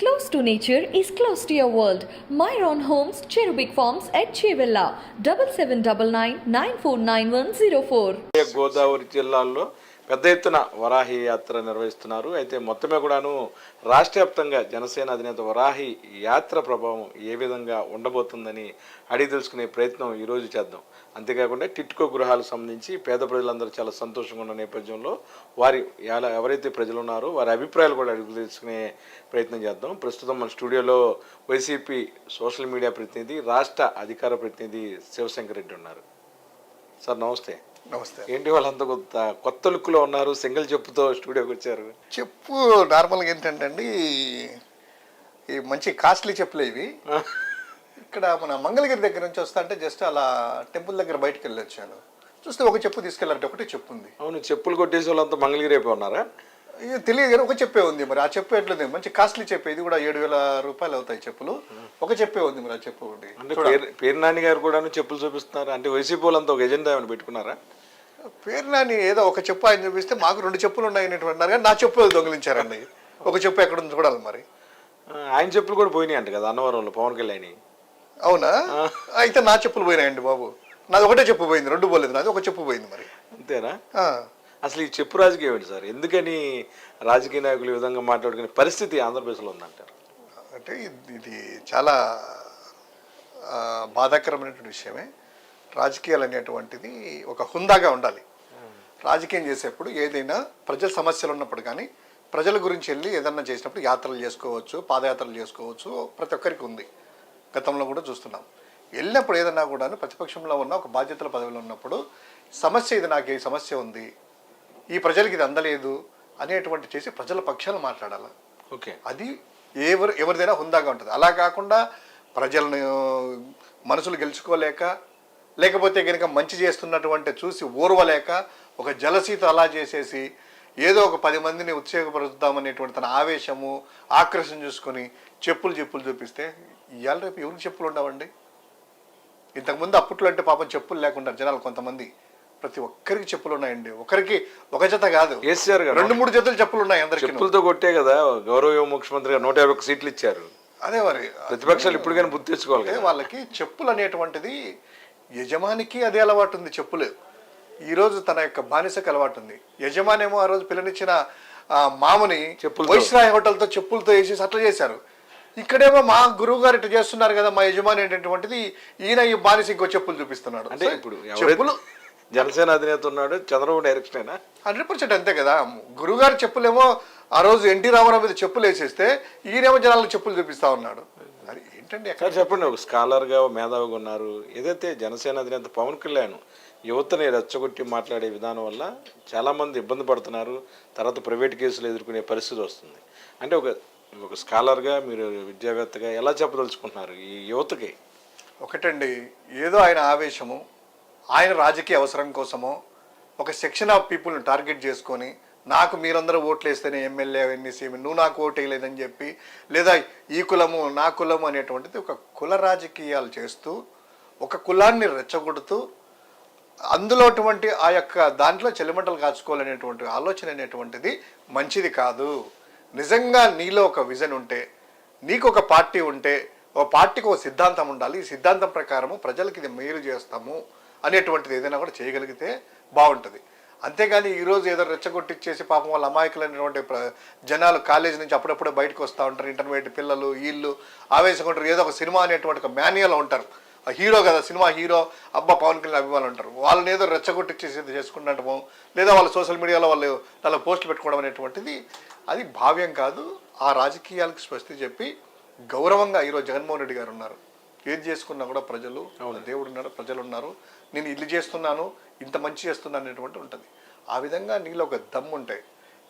Close to nature is close to your world. Myron Homes, Cherubic Farms at Chevilla, 7799 949104. Godavari జిల్లాల్లో పెద్ద ఎత్తున వరాహి యాత్ర నిర్వహిస్తున్నారు అయితే మొత్తమే కూడాను రాష్ట్ర వ్యాప్తంగా జనసేన అధినేత వరాహి యాత్ర ప్రభావం ఏ విధంగా ఉండబోతుందని అడిగి తెలుసుకునే ప్రయత్నం ఈరోజు చేద్దాం అంతేకాకుండా టిట్కో గృహాలకు సంబంధించి పేద ప్రజలందరూ చాలా సంతోషంగా ఉన్న నేపథ్యంలో వారి ఎలా ఎవరైతే ప్రజలు ఉన్నారో వారి అభిప్రాయాలు కూడా అడిగి తెలుసుకునే ప్రయత్నం చేద్దాం. ప్రస్తుతం మన స్టూడియోలో వైసీపీ సోషల్ మీడియా ప్రతినిధి రాష్ట్ర అధికార ప్రతినిధి శివశంకర్ రెడ్డి ఉన్నారు. సార్ నమస్తే. నమస్తే. ఏంటి వాళ్ళంతా కొత్త కొత్త లుక్లో ఉన్నారు సింగిల్ చెప్పుతో స్టూడియోకి వచ్చారు? చెప్పు నార్మల్గా ఏంటంటే అండి ఈ మంచి కాస్ట్లీ చెప్పులు ఇవి. ఇక్కడ మన మంగళగిరి దగ్గర నుంచి వస్తా అంటే జస్ట్ అలా టెంపుల్ దగ్గర బయటకు వెళ్ళి వచ్చాను చూస్తే ఒక చెప్పు తీసుకెళ్ళారంటే ఒకటే చెప్పు ఉంది అవును చెప్పులు కొట్టేసి వాళ్ళంతా మంగళగిరి అయిపోయి ఉన్నారా? ఇది తెలియదు కానీ ఒక చెప్పే ఉంది మరి. ఆ చెప్పు ఎట్లుంది? మంచి కాస్ట్లీ చెప్పే. ఇది కూడా ఏడు వేల రూపాయలు అవుతాయి చెప్పులు. ఒక చెప్పే ఉంది మరి ఆ చెప్పు ఒకటి. అంటే పేరు పేరు నాని గారు కూడా చెప్పులు చూపిస్తున్నారు. అంటే వైసీపీ వాళ్ళంతా ఒక ఎజెండా ఏమైనా పెట్టుకున్నారా? పేరు నాని ఏదో ఒక చెప్పు ఆయన చూపిస్తే మాకు రెండు చెప్పులు ఉన్నాయనేటువంటి అన్నారు కానీ నా చెప్పులు దొంగిలించారండి. ఒక చెప్పు ఎక్కడ ఉంది చూడాలి మరి. ఆ, ఆయన చెప్పులు కూడా పోయినాయి అంట కదా అన్నవరంలో పవన్ కళ్యాణ్. అవునా? అయితే నా చెప్పులు పోయినాయండి బాబు. నాది ఒకటే చెప్పు పోయింది రెండు పోలేదు. నాది ఒక చెప్పు పోయింది మరి. అంతేనా? అసలు ఈ చెప్పు రాజకీయం ఏంటి సార్? ఎందుకని రాజకీయ నాయకులు ఈ విధంగా మాట్లాడుకునే పరిస్థితి ఆంధ్రప్రదేశ్లో ఉందంటారు? అంటే ఇది- ఇది చాలా బాధాకరమైనటువంటి విషయమే. రాజకీయాలు అనేటువంటిది ఒక హుందాగా ఉండాలి. రాజకీయం చేసేప్పుడు ఏదైనా ప్రజల సమస్యలు ఉన్నప్పుడు కానీ ప్రజల గురించి వెళ్ళి ఏదన్నా చేసినప్పుడు యాత్రలు చేసుకోవచ్చు పాదయాత్రలు చేసుకోవచ్చు ప్రతి ఒక్కరికి ఉంది. గతంలో కూడా చూస్తున్నాం. వెళ్ళినప్పుడు ఏదన్నా కూడా ప్రతిపక్షంలో ఉన్న ఒక బాధ్యతల పదవిలో ఉన్నప్పుడు సమస్య ఇది నాకు ఈ సమస్య ఉంది. ఈ ప్రజలకి ఇది అందలేదు అనేటువంటి చేసి ప్రజల పక్షాన మాట్లాడాలి. ఓకే. అది ఎవరు ఎవరిదైనా హుందాగా ఉంటుంది. అలా కాకుండా ప్రజలను మనసులు గెలుచుకోలేక లేకపోతే కనుక మంచి చేస్తున్నటువంటి చూసి ఓర్వలేక ఒక జలసీత అలా చేసేసి ఏదో ఒక పది మందిని ఉత్సాహపరుద్దామనేటువంటి తన ఆవేశము ఆకర్షణ చూసుకొని చెప్పులు చెప్పులు చూపిస్తే ఇవాళ రేపు ఎవరికి చెప్పులు ఉండవండి? ఇంతకుముందు అప్పట్లో అంటే పాపం చెప్పులు లేకుండా జనాలు కొంతమంది ప్రతి ఒక్కరికి చెప్పులు ఉన్నాయండి. ఒకరికి ఒక జత కాదు. కేసీఆర్ గారు రెండు మూడు జతలు చెప్పులు ఉన్నాయి అందరికీ. చెప్పులతో కొట్టే కదా గౌరవ ముఖ్యమంత్రి గారు నూట యాభై సీట్లు ఇచ్చారు. అదే మరి. ప్రతిపక్షాలు ఇప్పుడు కానీ బుద్ధి తెచ్చుకోవాలి వాళ్ళకి చెప్పులు అనేటువంటిది యజమానికి అదే అలవాటు ఉంది చెప్పులు. ఈరోజు తన యొక్క బానిసకు అలవాటు ఉంది. యజమానేమో ఆ రోజు పిల్లనిచ్చిన మామని చెప్పులతో. వైస్రాయ్ హోటల్తో చెప్పులతో వేసేసి అట్లా చేశారు. ఇక్కడేమో మా గురువు గారు ఇట్లా చేస్తున్నారు కదా మా యజమాని అనేటువంటిది ఈయన ఈ బానిస ఇంకో చెప్పులు చూపిస్తున్నాడు. అంటే ఇప్పుడు చెప్పులు. జనసేన అధినేత ఉన్నాడు చంద్రబాబు డైరెక్షనేనా హండ్రెడ్ పర్సెంట్ అంతే కదా. గురువుగారి చెప్పులేమో ఆ రోజు ఎన్టీ రామారావు మీద చెప్పులు వేసేస్తే ఈయనేమో జనాలకు చెప్పులు చూపిస్తా ఉన్నాడు. అది ఏంటండి ఎక్కడ చెప్పండి ఒక స్కాలర్గా మేధావిగా ఉన్నారు. ఏదైతే జనసేన అధినేత పవన్ కళ్యాణ్ యువతని రెచ్చగొట్టి మాట్లాడే విధానం వల్ల చాలామంది ఇబ్బంది పడుతున్నారు. తర్వాత ప్రైవేట్ కేసులు ఎదుర్కొనే పరిస్థితి వస్తుంది. అంటే ఒక ఒక స్కాలర్గా మీరు విద్యావేత్తగా ఎలా చెప్పదలుచుకుంటున్నారు ఈ యువతకి? ఒకటండి ఏదో ఆయన ఆవేశము ఆయన రాజకీయ అవసరం కోసమో ఒక సెక్షన్ ఆఫ్ పీపుల్ని టార్గెట్ చేసుకొని నాకు మీరందరూ ఓట్లు వేస్తేనే ఎమ్మెల్యే ఎన్నిసి నువ్వు నాకు ఓటు వేయలేదని చెప్పి లేదా ఈ కులము నా కులము అనేటువంటిది ఒక కుల రాజకీయాలు చేస్తూ ఒక కులాన్ని రెచ్చగొడుతూ అందులో అటువంటి ఆ యొక్క దాంట్లో చెలిమంటలు కాచుకోవాలనేటువంటి ఆలోచన అనేటువంటిది మంచిది కాదు. నిజంగా నీలో ఒక విజన్ ఉంటే నీకు ఒక పార్టీ ఉంటే ఒక పార్టీకి ఒక సిద్ధాంతం ఉండాలి. ఈ సిద్ధాంతం ప్రకారము ప్రజలకి ఇది మేలు చేస్తాము అనేటువంటిది ఏదైనా కూడా చేయగలిగితే బాగుంటుంది. అంతేగాని ఈరోజు ఏదో రెచ్చగొట్టిచ్చేసి పాపం వాళ్ళ అమాయకులైనటువంటి ప్ర జనాలు కాలేజీ నుంచి అప్పుడప్పుడు బయటకు వస్తూ ఉంటారు. ఇంటర్మీడియట్ పిల్లలు వీళ్ళు ఆవేశంగా ఉంటారు ఏదో ఒక సినిమా అనేటువంటి ఒక మాన్యువల్ ఉంటారు. హీరో కదా సినిమా హీరో అబ్బా పవన్ కళ్యాణ్ అభిమానులు ఉంటారు వాళ్ళని ఏదో రెచ్చగొట్టిచ్చేసి చేసుకుంటాము లేదా వాళ్ళు సోషల్ మీడియాలో వాళ్ళు వాళ్ళ పోస్టులు పెట్టుకోవడం అనేటువంటిది అది భావ్యం కాదు. ఆ రాజకీయాలకు స్వస్తి చెప్పి గౌరవంగా ఈరోజు జగన్మోహన్ రెడ్డి గారు ఉన్నారు. ఏది చేసుకున్నా కూడా ప్రజలు దేవుడు ఉన్నారు ప్రజలు ఉన్నారు. నేను ఇల్లు చేస్తున్నాను ఇంత మంచి చేస్తున్నాను అనేటువంటి ఉంటుంది. ఆ విధంగా నీలో ఒక దమ్ము ఉంటాయి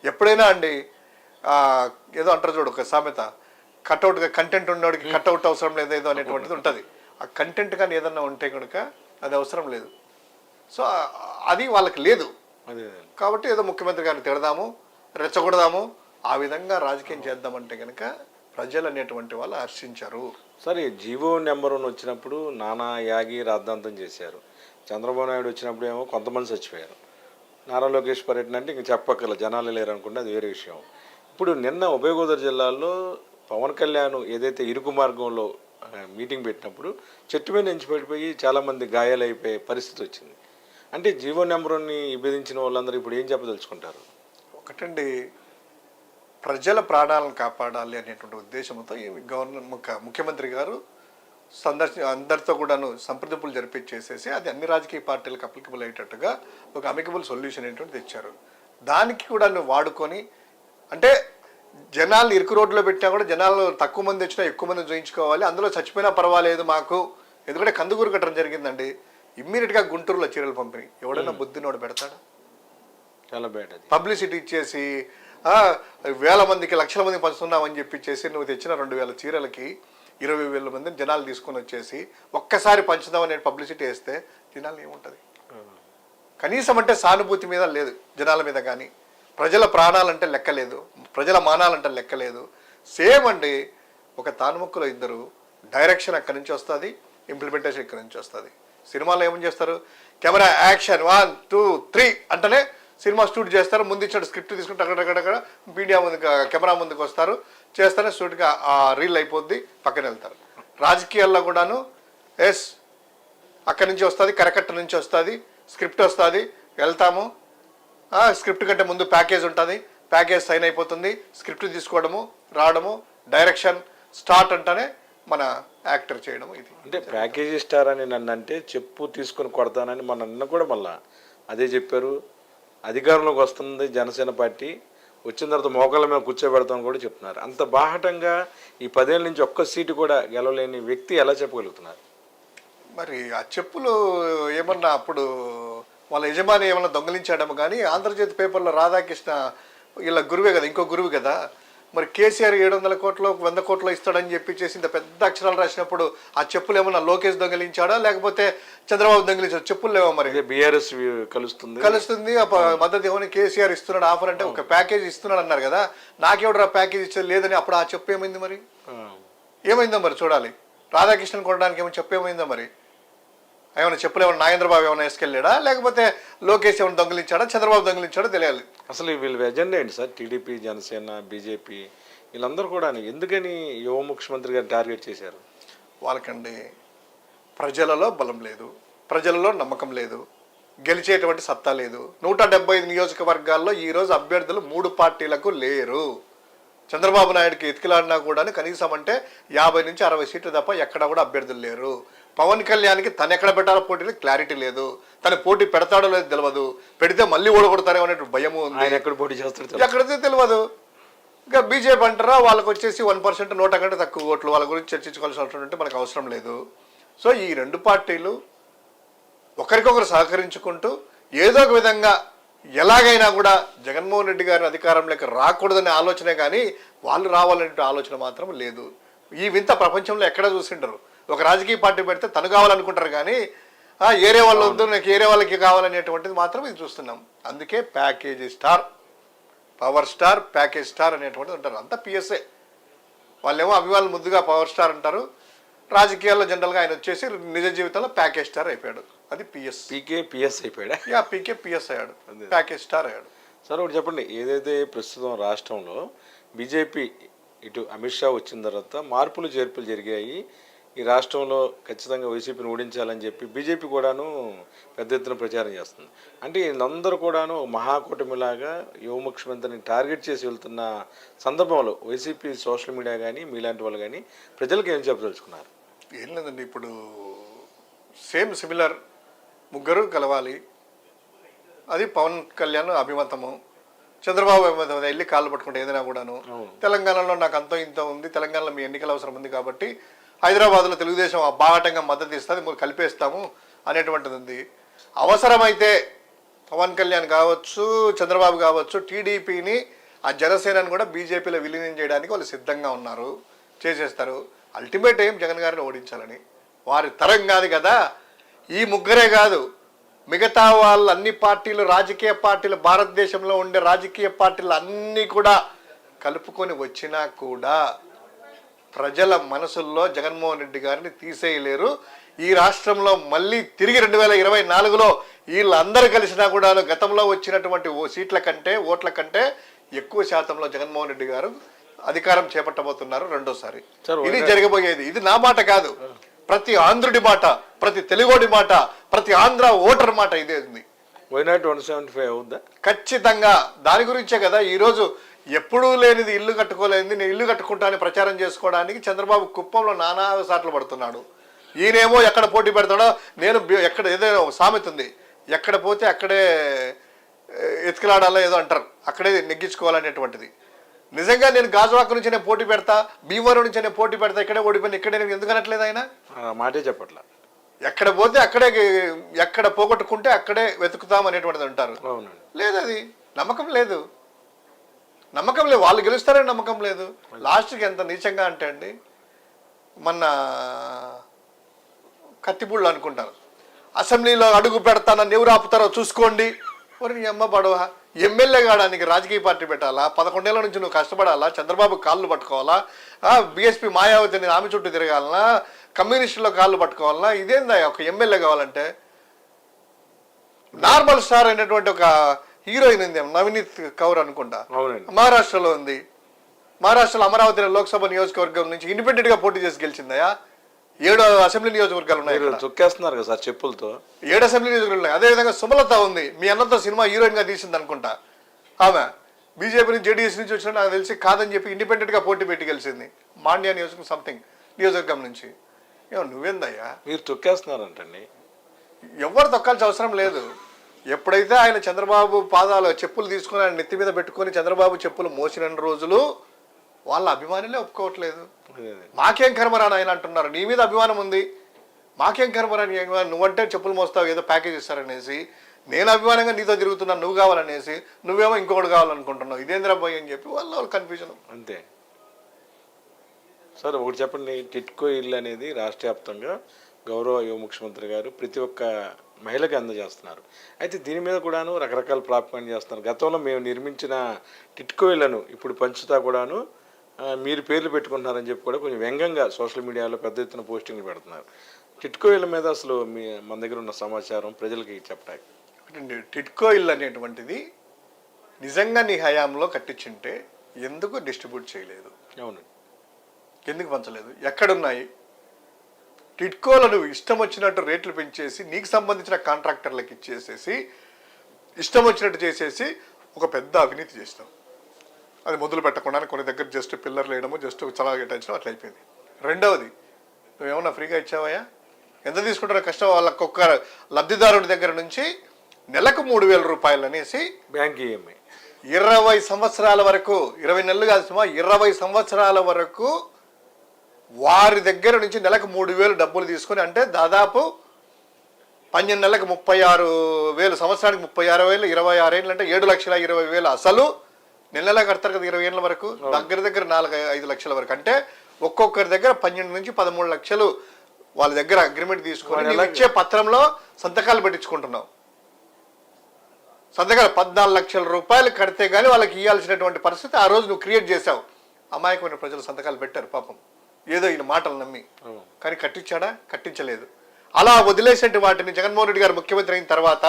ఎప్పుడైనా అండి ఏదో అంటారు చూడు ఒక సామెత కట్అవుట్గా కంటెంట్ ఉన్నవాడికి కట్అవుట్ అవసరం లేదు ఏదో అనేటువంటిది ఉంటుంది. ఆ కంటెంట్ కానీ ఏదన్నా ఉంటే కనుక అది అవసరం లేదు. సో అది వాళ్ళకి లేదు. అదే కాబట్టి ఏదో ముఖ్యమంత్రి గారిని తిడదాము రెచ్చగొడదాము ఆ విధంగా రాజకీయం చేద్దామంటే కనుక ప్రజలు అనేటువంటి వాళ్ళు హర్షించారు. సరే జీవో నెంబర్ వన్ వచ్చినప్పుడు నానా యాగి రాద్ధాంతం చేశారు. చంద్రబాబు నాయుడు వచ్చినప్పుడు ఏమో కొంతమంది చచ్చిపోయారు. నారా లోకేష్ పర్యటన అంటే ఇంక చెప్పక్కర్ల జనాలు లేరు అనుకుంటే అది వేరే విషయం. ఇప్పుడు నిన్న ఉభయ గోదావరి జిల్లాలో పవన్ కళ్యాణ్ ఏదైతే ఇరుకు మార్గంలో మీటింగ్ పెట్టినప్పుడు చెట్టు మీద నుంచి పడిపోయి చాలామంది గాయాలైపోయే పరిస్థితి వచ్చింది. అంటే జీవో నెంబర్ని విభేదించిన వాళ్ళందరూ ఇప్పుడు ఏం చెప్పదలుచుకుంటారు? ఒకటండి ప్రజల ప్రాణాలను కాపాడాలి అనేటువంటి ఉద్దేశంతో ఈ గవర్నర్ ముఖ ముఖ్యమంత్రి గారు సందర్శన అందరితో కూడాను సంప్రదింపులు జరిపించేసేసి అది అన్ని రాజకీయ పార్టీలకు అప్లికబుల్ అయ్యేటట్టుగా ఒక అమికబుల్ సొల్యూషన్ ఏంటంటే తెచ్చారు దానికి కూడా నువ్వు వాడుకొని అంటే జనాలు ఇరుకు రోడ్లో పెట్టినా కూడా జనాలు తక్కువ మంది వచ్చినా ఎక్కువ మంది చూయించుకోవాలి అందులో చచ్చిపోయినా పర్వాలేదు మాకు. ఎందుకంటే కందుకూరు కట్టడం జరిగిందండి. ఇమ్మీడియట్గా గుంటూరులో చీరలు పంపిణీ. ఎవడైనా బుద్ధినోడు పెడతాడా? చాలా బ్యాడ్ పబ్లిసిటీ ఇచ్చేసి వేల మందికి లక్షల మందికి పంచుతున్నామని చెప్పిచ్చేసి నువ్వు తెచ్చిన రెండు వేల చీరలకి ఇరవై వేల మందిని జనాలు తీసుకొని వచ్చేసి ఒక్కసారి పంచుదామనే పబ్లిసిటీ వేస్తే జనాలు ఏముంటుంది? కనీసం అంటే సానుభూతి మీద లేదు జనాల మీద కానీ. ప్రజల ప్రాణాలంటే లెక్కలేదు ప్రజల మానాలంటే లెక్కలేదు. సేమ్ అండి ఒక తానుముక్కులో ఇద్దరు డైరెక్షన్ అక్కడి నుంచి వస్తుంది ఇంప్లిమెంటేషన్ ఇక్కడి నుంచి వస్తుంది. సినిమాలో ఏమని చేస్తారు? Camera action one two three అంటేనే సినిమా షూట్ చేస్తారు ముందు ఇచ్చిన స్క్రిప్ట్ తీసుకుంటే అక్కడక్కడక్కడ మీడియా ముందు కెమెరా ముందుకు వస్తారు. చేస్తేనే షూట్గా ఆ రీల్ అయిపోద్ది పక్కన వెళ్తారు. రాజకీయాల్లో కూడాను ఎస్ అక్కడి నుంచి వస్తుంది కరకట్ట నుంచి వస్తుంది స్క్రిప్ట్ వస్తుంది వెళ్తాము. స్క్రిప్ట్ కంటే ముందు ప్యాకేజ్ ఉంటుంది. ప్యాకేజ్ సైన్ అయిపోతుంది. స్క్రిప్ట్ తీసుకోవడము రావడము డైరెక్షన్ స్టార్ట్ అంటేనే మన యాక్టర్ చేయడము ఇది. అంటే ప్యాకేజీ స్టార్ అని నన్ను అంటే చెప్పు తీసుకొని కొడతానని మన నిన్న కూడా మళ్ళా అదే చెప్పారు. అధికారంలోకి వస్తుంది జనసేన పార్టీ. వచ్చిన తర్వాత మోకాళ్ళ మీద కూర్చోబెడతామని కూడా చెప్తున్నారు. అంత బాహటంగా ఈ పదేళ్ళ నుంచి ఒక్క సీటు కూడా గెలవలేని వ్యక్తి ఎలా చెప్పగలుగుతున్నారు? మరి ఆ చెప్పులు ఏమన్నా అప్పుడు వాళ్ళ యజమాని ఏమన్నా దొంగలించాడేమో కానీ ఆంధ్రజ్యోతి పేపర్లో రాధాకృష్ణ ఇలా గురువే కదా ఇంకో గురువు కదా. మరి కేసీఆర్ ఏడు వందల కోట్లు వంద కోట్లు ఇస్తాడని చెప్పి చేసి ఇంత పెద్ద అక్షరాలు రాసినప్పుడు ఆ చెప్పులు ఏమన్నా లోకేష్ దొంగలించాడా? లేకపోతే చంద్రబాబు దొంగలించాడు? చెప్పులు లేవా మరి బీఆర్ఎస్ కలుస్తుంది. కలుస్తుంది. మద్దతు ఏమని కేసీఆర్ ఇస్తున్నాడు ఆఫర్ అంటే ఒక ప్యాకేజ్ ఇస్తున్నాడు అన్నారు కదా. నాకెవడు ప్యాకేజ్ ఇచ్చేది? లేదని అప్పుడు ఆ చెప్పు ఏమైంది మరి. ఏమైందో మరి చూడాలి. రాధాకృష్ణన్ కొనడానికి ఏమో చెప్పు ఏమైందో మరి? ఏమైనా చెప్పులు నాగేంద్రబాబు ఏమైనా వేసుకెళ్ళాడా? లేకపోతే లోకేష్ ఏమైనా దొంగిలించాడా? చంద్రబాబు దొంగిలించాడో తెలియాలి. అసలు వీళ్ళ ఎజెండా ఏంటి సార్? టీడీపీ జనసేన బీజేపీ వీళ్ళందరూ కూడా ఎందుకని యువ ముఖ్యమంత్రి గారిని టార్గెట్ చేశారు? వాళ్ళకండి ప్రజలలో బలం లేదు ప్రజలలో నమ్మకం లేదు గెలిచేటువంటి సత్తా లేదు. నూట డెబ్బై ఐదు నియోజకవర్గాల్లో ఈరోజు అభ్యర్థులు మూడు పార్టీలకు లేరు. చంద్రబాబు నాయుడుకి ఎతికిలాడినా కూడా కనీసం అంటే యాభై నుంచి అరవై సీట్లు తప్ప ఎక్కడ కూడా అభ్యర్థులు లేరు. పవన్ కళ్యాణ్కి తను ఎక్కడ పెట్టాలో పోటీలో క్లారిటీ లేదు. తను పోటీ పెడతాడో లేదో తెలియదు. పెడితే మళ్ళీ ఓడగొడతారేమో అనే భయము ఉంది. ఆయన ఎక్కడ పోటీ చేస్తాడు. ఎక్కడితే తెలియదు. ఇంకా బీజేపీ అంటారా వాళ్ళకి వచ్చేసి వన్ పర్సెంట్ నూట కంటే తక్కువ ఓట్లు వాళ్ళ గురించి చర్చించుకోవాల్సిన అవసరం ఉంటే మనకు అవసరం లేదు. సో ఈ రెండు పార్టీలు ఒకరికొకరు సహకరించుకుంటూ ఏదో ఒక విధంగా ఎలాగైనా కూడా జగన్మోహన్ రెడ్డి గారిని అధికారంలోకి రాకూడదనే ఆలోచనే కానీ వాళ్ళు రావాలనే ఆలోచన మాత్రం లేదు. ఈ వింత ప్రపంచంలో ఎక్కడ చూసిండరు. ఒక రాజకీయ పార్టీ పెడితే తను కావాలనుకుంటారు కానీ ఆ, ఏరే వాళ్ళు వద్దు నాకు ఏరే వాళ్ళకి కావాలనేటువంటిది మాత్రం ఇది చూస్తున్నాం. అందుకే package star power star package star అనేటువంటిది ఉంటారు అంతా పిఎస్ఏ. వాళ్ళేమో అభిమానులు ముద్దుగా పవర్ స్టార్ అంటారు. రాజకీయాల్లో జనరల్గా ఆయన వచ్చేసి నిజ జీవితంలో ప్యాకేజ్ స్టార్ అయిపోయాడు. అది పిఎస్. పీకే పిఎస్ అయిపోయాడా? యా పీకే పిఎస్ అయ్యాడు. ప్యాకేజ్ స్టార్ అయ్యాడు. సార్ ఒకటి చెప్పండి. ఏదైతే ప్రస్తుతం రాష్ట్రంలో బీజేపీ ఇటు అమిత్ షా వచ్చిన తర్వాత మార్పులు చేర్పులు జరిగాయి. ఈ రాష్ట్రంలో ఖచ్చితంగా వైసీపీని ఓడించాలని చెప్పి బీజేపీ కూడాను పెద్ద ఎత్తున ప్రచారం చేస్తుంది. అంటే వీళ్ళందరూ కూడాను మహాకూటమిలాగా యువ ముఖ్యమంత్రిని టార్గెట్ చేసి వెళ్తున్న సందర్భంలో వైసీపీ సోషల్ మీడియా కానీ మీలాంటి వాళ్ళు కానీ ప్రజలకు ఏం చెప్పదలుచుకున్నారు? ఏం లేదండి ఇప్పుడు సేమ్ సిమిలర్ ముగ్గురు కలవాలి. అది పవన్ కళ్యాణ్ అభిమతము. చంద్రబాబు అభిమతం వెళ్ళి కాళ్ళు పట్టుకుంటే ఏదైనా కూడాను. తెలంగాణలో నాకు అంతో ఇంత ఉంది తెలంగాణలో మీ ఎన్నికల అవసరం ఉంది కాబట్టి హైదరాబాద్లో తెలుగుదేశం బాహటంగా మద్దతు ఇస్తుంది మేము కలిపేస్తాము అనేటువంటిది ఉంది అవసరమైతే పవన్ కళ్యాణ్ కావచ్చు చంద్రబాబు కావచ్చు టీడీపీని ఆ జనసేనని కూడా బీజేపీలో విలీనం చేయడానికి వాళ్ళు సిద్ధంగా ఉన్నారు చేసేస్తారు. అల్టిమేట్ ఏం జగన్ గారిని ఓడించాలని. వారి తరం కాదు కదా. ఈ ముగ్గురే కాదు. మిగతా వాళ్ళు అన్ని పార్టీలు రాజకీయ పార్టీలు భారతదేశంలో ఉండే రాజకీయ పార్టీలు అన్నీ కూడా కలుపుకొని వచ్చినా కూడా ప్రజల మనసుల్లో జగన్మోహన్ రెడ్డి గారిని తీసేయలేరు. ఈ రాష్ట్రంలో మళ్ళీ తిరిగి రెండు వేల ఇరవై నాలుగులో వీళ్ళందరూ కలిసినా కూడా గతంలో వచ్చినటువంటి ఓ సీట్ల కంటే ఓట్ల కంటే ఎక్కువ శాతంలో జగన్మోహన్ రెడ్డి గారు అధికారం చేపట్టబోతున్నారు రెండోసారి. సార్, ఇది జరగబోయేది ఇది నా మాట కాదు. ప్రతి ఆంధ్రుడి మాట ప్రతి తెలుగోడి మాట ప్రతి ఆంధ్ర ఓటర్ మాట ఇదే ఉంది why not one seventy five అవుద్దా? ఖచ్చితంగా. దాని గురించే కదా ఈరోజు ఎప్పుడూ లేనిది ఇల్లు కట్టుకోలేనిది నేను ఇల్లు కట్టుకుంటా అని ప్రచారం చేసుకోవడానికి చంద్రబాబు కుప్పంలో నానా సార్లు పడుతున్నాడు. ఈయనేమో ఎక్కడ పోటీ పెడతాడో నేను ఎక్కడ ఏదో సామెత ఉంది. ఎక్కడ పోతే అక్కడే ఎతికిలాడాలో ఏదో అంటారు. అక్కడే నెగ్గించుకోవాలనేటువంటిది. నిజంగా నేను గాజువాక నుంచి నేను పోటీ పెడతా భీమవరం నుంచి నేను పోటీ పెడతా ఇక్కడే ఓడిపోయిన ఇక్కడే నేను ఎందుకు అనట్లేదు ఆయన? మాటే చెప్పట్లా. ఎక్కడ పోతే అక్కడే ఎక్కడ పోగొట్టుకుంటే అక్కడే వెతుకుతాం అనేటువంటిది అంటారు. లేదు అది నమ్మకం లేదు. నమ్మకం లేదు. వాళ్ళు గెలుస్తారని నమ్మకం లేదు. లాస్ట్కి ఎంత నీచంగా అంటే అండి మొన్న కత్తిపూళ్ళు అనుకుంటారు. అసెంబ్లీలో అడుగు పెడతానని ఎవరు ఆపుతారో చూసుకోండి. మరి నీ అమ్మ పడవ. ఎమ్మెల్యే కావడానికి రాజకీయ పార్టీ పెట్టాలా? పదకొండేళ్ళ నుంచి నువ్వు కష్టపడాలా? చంద్రబాబు కాళ్ళు పట్టుకోవాలా? బీఎస్పీ మాయావతిని ఆమె చుట్టూ తిరగాలనా? కమ్యూనిస్టులో కాళ్ళు పట్టుకోవాలనా? ఇదేందా? ఒక ఎమ్మెల్యే కావాలంటే నార్మల్ స్టార్ అయినటువంటి ఒక హీరోయిన్ ఉంది నవనీత్ కౌర్ అనుకుంటా. మహారాష్ట్రలో ఉంది. మహారాష్ట్రలో అమరావతి లోక్సభ నియోజకవర్గం నుంచి ఇండిపెండెంట్గా పోటీ చేసి గెలిచిందయా ఏడు అసెంబ్లీ నియోజకవర్గాలు ఉన్నాయి. తొక్కేస్తున్నారు కదా సార్ చెప్పులతో. ఏడు అసెంబ్లీ నియోజకవర్గాలు ఉన్నాయి. అదేవిధంగా సుమలత ఉంది. మీ అన్నతో సినిమా హీరోయిన్గా తీసింది అనుకుంటా. ఆమె. బీజేపీ నుంచి జేడీఎస్ నుంచి వచ్చిన నాకు తెలిసి కాదని చెప్పి ఇండిపెండెంట్గా పోటీ పెట్టి గెలిచింది. మాండ్యా నియోజకవర్గం సంథింగ్ నియోజకవర్గం నుంచి. ఏమో నువ్వేందయ్యా? మీరు తొక్కేస్తున్నారంటండి ఎవరు తొక్కాల్సిన అవసరం లేదు. ఎప్పుడైతే ఆయన చంద్రబాబు పాదాలు చెప్పులు తీసుకుని ఆయన నెత్తి మీద పెట్టుకొని చంద్రబాబు చెప్పులు మోసిన రోజులు వాళ్ళ అభిమానులే ఒప్పుకోవట్లేదు. మాకేం కర్మరా నాయన అంటున్నారు. నీ మీద అభిమానం ఉంది. మాకేం కర్మరా నీ నువ్వంటే చెప్పులు మోస్తావు ఏదో ప్యాకేజ్ ఇస్తారనేసి. నేను అభిమానంగా నీతో తిరుగుతున్నాను నువ్వు కావాలనేసి. నువ్వేమో ఇంకొకటి కావాలనుకుంటున్నావు. ఇదేంద్రా పోయి అని చెప్పి వాళ్ళ కన్ఫ్యూజన్ అంతే. సార్ ఒకటి చెప్పండి. టిట్కో ఇల్లు అనేది రాష్ట్ర వ్యాప్తంగా గౌరవ యువ ముఖ్యమంత్రి గారు ప్రతి ఒక్క మహిళకి అందజేస్తున్నారు. అయితే దీని మీద కూడాను రకరకాల ప్రాపకాండ చేస్తున్నారు. గతంలో మేము నిర్మించిన టిట్కో ఇళ్ళను ఇప్పుడు పంచుతా కూడాను మీరు పేర్లు పెట్టుకుంటున్నారని చెప్పి కూడా కొంచెం వ్యంగ్యంగా సోషల్ మీడియాలో పెద్ద ఎత్తున పోస్టింగ్లు పెడుతున్నారు. టిట్కో ఇళ్ళ మీద అసలు మీ మన దగ్గర ఉన్న సమాచారం ప్రజలకి చెప్పడానికి ఒకటండి, టిట్కో ఇల్లు అనేటువంటిది నిజంగా నీ హయాంలో కట్టించుంటే ఎందుకు డిస్ట్రిబ్యూట్ చేయలేదు? అవునండి. ఎందుకు పంచలేదు? ఎక్కడున్నాయి? టిట్కోలను ఇష్టం వచ్చినట్టు రేట్లు పెంచేసి నీకు సంబంధించిన కాంట్రాక్టర్లకు ఇచ్చేసేసి ఇష్టం వచ్చినట్టు చేసేసి ఒక పెద్ద అవినీతి చేసినాం అది మొదలు పెట్టకుండా కొన్ని దగ్గర జస్ట్ పిల్లర్లు వేయడము జస్ట్ చాలా కేటాయించడం అట్లా అయిపోయింది. రెండవది నువ్వేమన్నా ఫ్రీగా ఇచ్చావయ్యా? ఎంత తీసుకుంటారో కష్టం వాళ్ళకి ఒక్క లబ్ధిదారుడి దగ్గర నుంచి నెలకు మూడు వేల రూపాయలు అనేసి బ్యాంక్ ఈఎంఐ. ఇరవై సంవత్సరాల వరకు ఇరవై నెలలు కాదు సుమా ఇరవై సంవత్సరాల వరకు వారి దగ్గర నుంచి నెలకు మూడు వేలు డబ్బులు తీసుకుని అంటే దాదాపు పన్నెండు నెలలకు ముప్పై ఆరు వేలు సంవత్సరానికి ముప్పై ఆరు వేలు ఇరవై ఆరు ఏళ్ళు అంటే ఏడు లక్షల ఇరవై వేలు అసలు నెల నెల కడతారు కదా ఇరవై ఏళ్ళ వరకు. దగ్గర దగ్గర నాలుగు ఐదు లక్షల వరకు. అంటే ఒక్కొక్కరి దగ్గర పన్నెండు నుంచి పదమూడు లక్షలు వాళ్ళ దగ్గర అగ్రిమెంట్ తీసుకొని ఇచ్చే పత్రంలో సంతకాలు పెట్టించుకుంటున్నావు సంతకాలు పద్నాలుగు లక్షల రూపాయలు కడితే గానీ వాళ్ళకి ఇవ్వాల్సినటువంటి పరిస్థితి ఆ రోజు నువ్వు క్రియేట్ చేశావు. అమాయకమైన ప్రజలు సంతకాలు పెట్టారు పాపం. ఏదో ఈయన మాటలు నమ్మి. కానీ కట్టించాడా? కట్టించలేదు. అలా వదిలేసేటి వాటిని జగన్మోహన్ రెడ్డి గారు ముఖ్యమంత్రి అయిన తర్వాత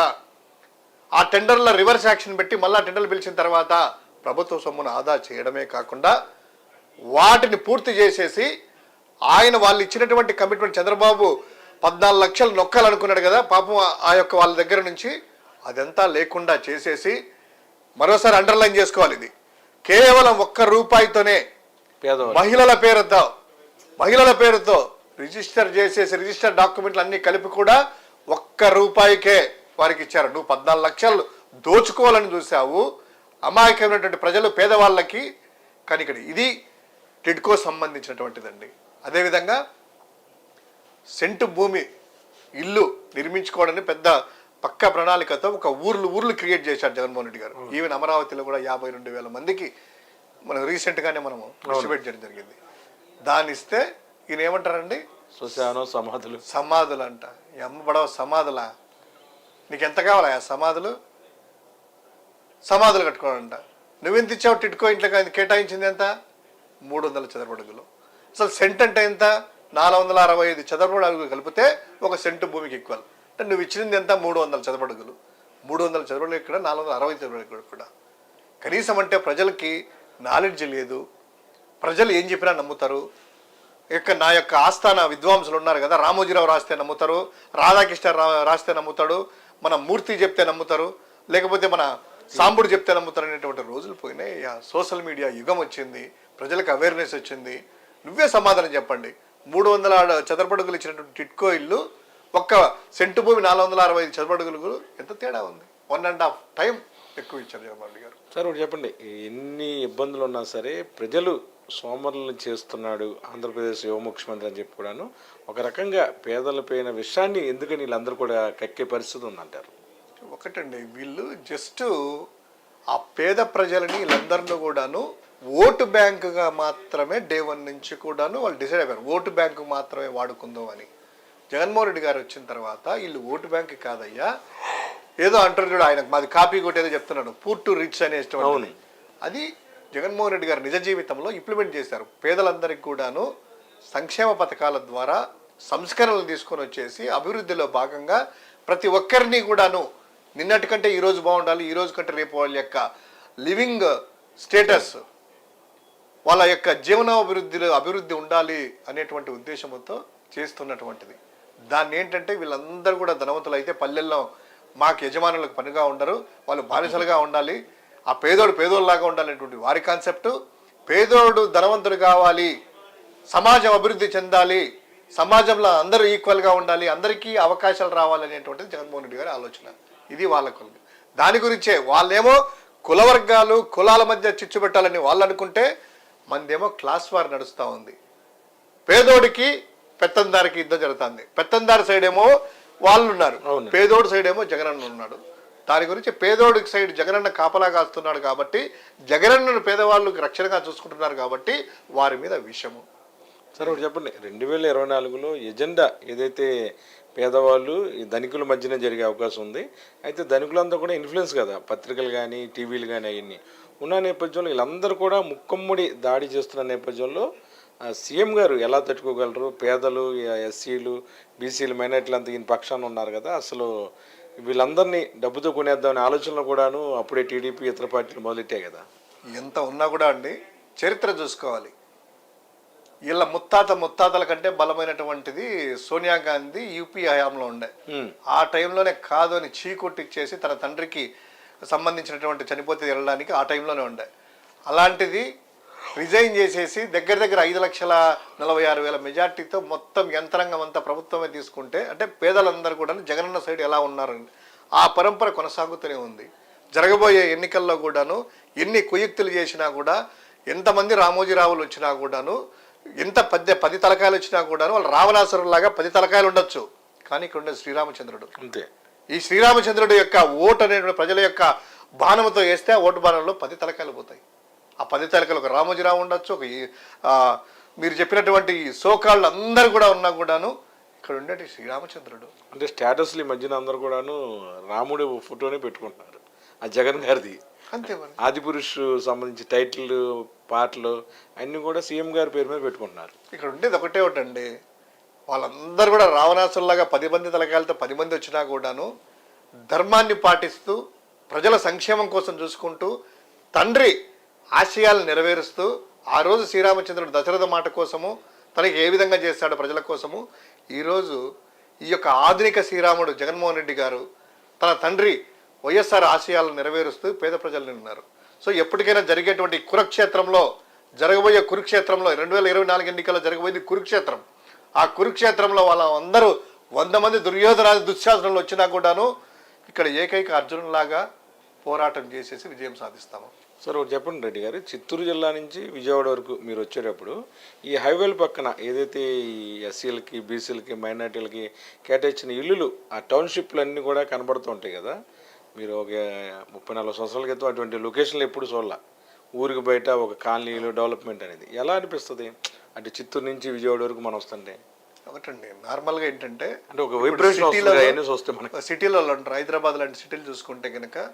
ఆ టెండర్ల రివర్స్ యాక్షన్ పెట్టి మళ్ళా టెండర్లు పిలిచిన తర్వాత ప్రభుత్వ సొమ్మును ఆదా చేయడమే కాకుండా వాటిని పూర్తి చేసేసి ఆయన వాళ్ళు ఇచ్చినటువంటి కమిట్మెంట్ చంద్రబాబు పద్నాలుగు లక్షలు నొక్కాలనుకున్నాడు కదా పాపం ఆ- యొక్క వాళ్ళ దగ్గర నుంచి అదంతా లేకుండా చేసేసి మరోసారి అండర్లైన్ చేసుకోవాలి ఇది. కేవలం ఒక్క రూపాయితోనే మహిళల పేరుతో మహిళల పేరుతో రిజిస్టర్ చేసేసి రిజిస్టర్ డాక్యుమెంట్లు అన్ని కలిపి కూడా ఒక్క రూపాయికే వారికి ఇచ్చారు. నువ్వు పద్నాలుగు లక్షలు దోచుకోవాలని చూసావు అమాయకమైనటువంటి ప్రజలు పేదవాళ్ళకి కానీ ఇక్కడ ఇది టిడ్కో సంబంధించినటువంటిదండి. అదేవిధంగా సెంటు భూమి ఇల్లు నిర్మించుకోవడానికి పెద్ద పక్క ప్రణాళికతో ఒక ఊర్లు ఊర్లు క్రియేట్ చేశారు జగన్మోహన్ రెడ్డి గారు. ఈవెన్ అమరావతిలో కూడా యాభై రెండు వేల మందికి మనం రీసెంట్గానే మనము డిస్ట్రిబ్యూట్ చేయడం జరిగింది. దాన్ని ఇస్తే ఈయన ఏమంటారండి శ్మశానం సమాధులు. సమాధులు అంట ఈ అమ్మ పడవ సమాధులా. నీకు ఎంత కావాలా ఆ సమాధులు? సమాధులు కట్టుకోవాలంట. నువ్వెంత ఇచ్చావు టిట్కో ఆయన కేటాయించింది ఎంత? మూడు వందల చదరపు అడుగులు అసలు సెంట్ అంటే ఎంత? నాలుగు వందల అరవై ఐదు చదరపు అడుగులు కలిపితే ఒక సెంటు భూమికి ఈక్వల్ అంటే నువ్వు ఇచ్చింది ఎంత? మూడు వందల చదరపు అడుగులు మూడు వందల చదరపు అడుగులు ఇక్కడ నాలుగు వందల అరవై చదరపు అడుగులు కూడా కనీసం అంటే ప్రజలకి నాలెడ్జ్ లేదు. ప్రజలు ఏం చెప్పినా నమ్ముతారు. యొక్క నా యొక్క ఆస్థాన విద్వాంసులు ఉన్నారు కదా రామోజీరావు రాస్తే నమ్ముతారు రాధాకృష్ణ రా- రాస్తే నమ్ముతాడు మన మూర్తి చెప్తే నమ్ముతారు లేకపోతే మన సాంబుడు చెప్తే నమ్ముతారు అనేటువంటి రోజులు పోయినాయి. సోషల్ మీడియా యుగం వచ్చింది ప్రజలకు అవేర్నెస్ వచ్చింది. నువ్వే సమాధానం చెప్పండి. మూడు వందల చదరపడుగులు ఇచ్చినటువంటి టిట్కో ఇల్లు ఒక్క సెంటు భూమి నాలుగు వందల అరవై ఐదు చదరపడుగులు ఎంత తేడా ఉంది? వన్ అండ్ హాఫ్ టైం ఎక్కువ ఇచ్చారు జగన్మోహన్ గారు. సార్ ఒకటి చెప్పండి. ఎన్ని ఇబ్బందులు ఉన్నా సరే ప్రజలు సోమరులను చేస్తున్నాడు ఆంధ్రప్రదేశ్ యువ ముఖ్యమంత్రి అని చెప్పి కూడాను ఒక రకంగా పేదలపైన విషయాన్ని ఎందుకని వీళ్ళందరూ కూడా కక్కే పరిస్థితి ఉందంటారు? ఒకటండి వీళ్ళు జస్ట్ ఆ పేద ప్రజలని వీళ్ళందరినీ కూడాను ఓటు బ్యాంకుగా మాత్రమే డే వన్ నుంచి కూడాను వాళ్ళు డిసైడ్ అయిపోయారు. ఓటు బ్యాంకు మాత్రమే వాడుకుందాం అని. జగన్మోహన్ రెడ్డి గారు వచ్చిన తర్వాత వీళ్ళు ఓటు బ్యాంక్ కాదయ్యా. ఏదో అంటారు చూడు ఆయన మాది కాపీ కొట్టేదో చెప్తున్నాడు. పూర్ టు రిచ్ అనే ఇష్టం అవును. అది జగన్మోహన్ రెడ్డి గారు నిజ జీవితంలో ఇంప్లిమెంట్ చేశారు. పేదలందరికీ కూడాను సంక్షేమ పథకాల ద్వారా సంస్కరణలు తీసుకొని వచ్చేసి అభివృద్ధిలో భాగంగా ప్రతి ఒక్కరిని కూడాను నిన్నటి కంటే ఈరోజు బాగుండాలి ఈరోజు కంటే రేపు వాళ్ళ యొక్క లివింగ్ స్టేటస్ వాళ్ళ యొక్క జీవనాభివృద్ధిలో అభివృద్ధి ఉండాలి అనేటువంటి ఉద్దేశంతో చేస్తున్నటువంటిది. దాన్ని ఏంటంటే వీళ్ళందరూ కూడా ధనవంతులు అయితే పల్లెల్లో మాకు యజమానులకు పనిగా ఉండరు వాళ్ళు బానిసలుగా ఉండాలి ఆ పేదోడు పేదోళ్ళలాగా ఉండాలనేటువంటి వారి కాన్సెప్ట్. పేదోడు ధనవంతుడు కావాలి సమాజం అభివృద్ధి చెందాలి సమాజంలో అందరూ ఈక్వల్గా ఉండాలి అందరికీ అవకాశాలు రావాలనేటువంటిది జగన్మోహన్ రెడ్డి గారి ఆలోచన. ఇది వాళ్ళ దాని గురించే వాళ్ళేమో కుల వర్గాలు కులాల మధ్య చిచ్చు పెట్టాలని వాళ్ళు అనుకుంటే మనదేమో క్లాస్ వార్ నడుస్తూ ఉంది. పేదోడికి పెత్తందారికి యుద్ధం జరుగుతుంది. పెత్తందారి సైడ్ ఏమో వాళ్ళు ఉన్నారు. పేదోడి సైడ్ ఏమో జగనన్న ఉన్నాడు. దాని గురించి పేదోడికి సైడ్ జగనన్న కాపలా కాస్తున్నాడు కాబట్టి జగనన్నను పేదవాళ్ళు రక్షణగా చూసుకుంటున్నారు కాబట్టి వారి మీద విషము. సరే ఒకటి చెప్పండి. రెండు వేల ఇరవై నాలుగులో ఎజెండా ఏదైతే పేదవాళ్ళు ఈ ధనికుల మధ్యన జరిగే అవకాశం ఉంది. అయితే ధనికులంతా కూడా ఇన్ఫ్లుయెన్స్ కదా. పత్రికలు కానీ టీవీలు కానీ అవన్నీ. ఉన్న నేపథ్యంలో వీళ్ళందరూ కూడా ముక్కమ్మడి దాడి చేస్తున్న నేపథ్యంలో సీఎం గారు ఎలా తట్టుకోగలరు? పేదలు ఎస్సీలు బీసీలు మైనార్టీలు అంతా ఈయన పక్షాన ఉన్నారు కదా. అసలు వీళ్ళందరినీ డబ్బుతో కొనేద్దామనే ఆలోచనలో కూడాను అప్పుడే టీడీపీ ఇతర పార్టీలు మొదలెట్టాయి కదా. ఎంత ఉన్నా కూడా అండి చరిత్ర చూసుకోవాలి. వీళ్ళ ముత్తాత ముత్తాతల కంటే బలమైనటువంటిది సోనియా గాంధీ యూపీ హయాంలో ఉండే. ఆ టైంలోనే కాదు అని చీకొట్టిచ్చేసి తన తండ్రికి సంబంధించినటువంటి చనిపోతే వెళ్ళడానికి ఆ టైంలోనే ఉండే. అలాంటిది రిజైన్ చేసేసి దగ్గర దగ్గర ఐదు లక్షల నలభై ఆరు వేల మెజార్టీతో మొత్తం యంత్రాంగం అంతా ప్రభుత్వమే తీసుకుంటే అంటే పేదలందరూ కూడా జగనన్న సైడ్ ఎలా ఉన్నారు ఆ పరంపర కొనసాగుతూనే ఉంది. జరగబోయే ఎన్నికల్లో కూడాను ఎన్ని కుయుక్తులు చేసినా కూడా ఎంతమంది రామోజీరావులు వచ్చినా కూడాను ఎంత పద్దె పది తలకాయలు వచ్చినా కూడాను వాళ్ళు రావణాసురులాగా పది తలకాయలు ఉండొచ్చు. కానీ ఇక్కడ ఉండేది శ్రీరామచంద్రుడు. అంతే. ఈ శ్రీరామచంద్రుడి యొక్క ఓటు అనేటువంటి ప్రజల యొక్క బాణముతో వేస్తే ఓటు బాణంలో పది తలకాయలు పోతాయి. ఆ పది తలకాయలు ఒక రామోజీరావు ఉండొచ్చు ఒక మీరు చెప్పినటువంటి సోకాళ్ళు అందరు కూడా ఉన్నా కూడాను ఇక్కడ ఉండేటి శ్రీరామచంద్రుడు. అంటే స్టేటస్లు ఈ మధ్యన అందరూ కూడాను రాముడి ఫోటోనే పెట్టుకుంటున్నారు ఆ జగన్ గారిది. అంతే మరి. ఆదిపురుష్ సంబంధించి టైటిల్ పాటలు అన్నీ కూడా సీఎం గారి పేరు మీద పెట్టుకుంటున్నారు. ఇక్కడ ఉండేది ఒకటే ఒకటండి వాళ్ళందరూ కూడా రావణాసుల్లాగా పది మంది తలకాయలతో పది మంది వచ్చినా కూడాను ధర్మాన్ని పాటిస్తూ ప్రజల సంక్షేమం కోసం చూసుకుంటూ తండ్రి ఆశయాలు నెరవేరుస్తూ ఆ రోజు శ్రీరామచంద్రుడు దశరథ మాట కోసము తనకి ఏ విధంగా చేస్తాడు ప్రజల కోసము ఈరోజు ఈ యొక్క ఆధునిక శ్రీరాముడు జగన్మోహన్ రెడ్డి గారు తన తండ్రి వైఎస్ఆర్ ఆశయాలను నెరవేరుస్తూ పేద ప్రజలు ఉన్నారు సో ఎప్పటికైనా జరిగేటువంటి కురుక్షేత్రంలో జరగబోయే కురుక్షేత్రంలో రెండు వేల ఇరవై నాలుగు ఎన్నికల్లో జరగబోయేది కురుక్షేత్రం. ఆ కురుక్షేత్రంలో వాళ్ళందరూ వంద మంది దుర్యోధనాది దుశ్శాసనంలో వచ్చినా కూడాను ఇక్కడ ఏకైక అర్జునులాగా పోరాటం చేసేసి విజయం సాధిస్తాము. సార్ ఒకటి చెప్పండి రెడ్డి గారు. చిత్తూరు జిల్లా నుంచి విజయవాడ వరకు మీరు వచ్చేటప్పుడు ఈ హైవేల పక్కన ఏదైతే ఈ ఎస్సీలకి బీసీలకి మైనార్టీలకి కేటాయించిన ఇల్లులు ఆ టౌన్షిప్లు అన్నీ కూడా కనబడుతూ ఉంటాయి కదా. మీరు ఒక ముప్పై నలభై సంవత్సరాల క్రితం అటువంటి లొకేషన్లు ఎప్పుడు చూడాల. ఊరికి బయట ఒక కాలనీలు డెవలప్మెంట్ అనేది. ఎలా అనిపిస్తుంది? అంటే చిత్తూరు నుంచి విజయవాడ వరకు మనం వస్తుంటే. ఒకటండి నార్మల్గా ఏంటంటే అంటే ఒక వైబ్రేషన్ సిటీలో- వస్తుంది అవన్నీ చూస్తే మనకి. సిటీలో అంటారు హైదరాబాద్ లాంటి సిటీలు చూసుకుంటే కనుక